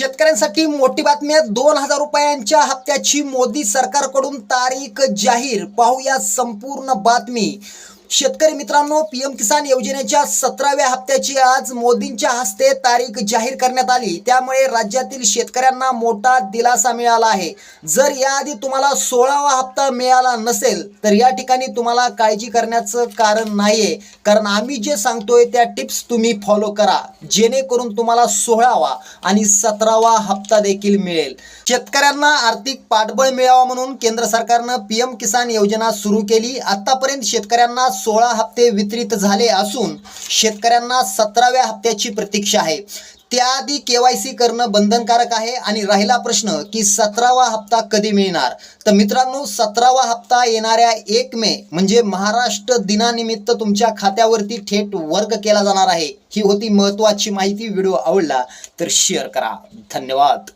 शेतकऱ्यांसाठी मोठी बातमी आहे. दोन हजार रुपयांच्या हप्त्याची मोदी सरकारकडून तारीख जाहीर. पाहूया संपूर्ण बातमी. शेतकरी मित्रांनो पीएम किसान योजनेच्या सतराव्या हप्त्याची आज मोदींच्या हस्ते तारीख जाहीर करण्यात आली. त्यामुळे राज्यातील शेतकऱ्यांना मोठा दिलासा मिळाला आहे. जर याआधी तुम्हाला सोळावा हप्ता मिळाला नसेल तर या ठिकाणी तुम्हाला काळजी करण्याचं कारण नाहीये. कारण आम्ही जे सांगतोय त्या टिप्स तुम्ही फॉलो करा. जेणेकरून तुम्हाला सोळावा आणि सतरावा हप्ता देखील मिळेल. शेतकऱ्यांना आर्थिक पाठबळ मिळावा म्हणून केंद्र सरकारनं पीएम किसान योजना सुरू केली. आतापर्यंत शेतकऱ्यांना सोळा हप्ते वितरित झाले असून शेतकऱ्यांना सतराव्या हप्त्याची प्रतीक्षा आहे. त्याआधी सी करणं बंधनकारक आहे आणि राहिला प्रश्न की सतरावा हप्ता कधी मिळणार? तर मित्रांनो सतरावा हप्ता येणाऱ्या एक मे म्हणजे महाराष्ट्र दिनानिमित्त तुमच्या खात्यावरती थेट वर्ग केला जाणार आहे. ही होती महत्वाची माहिती. व्हिडिओ आवडला तर शेअर करा. धन्यवाद.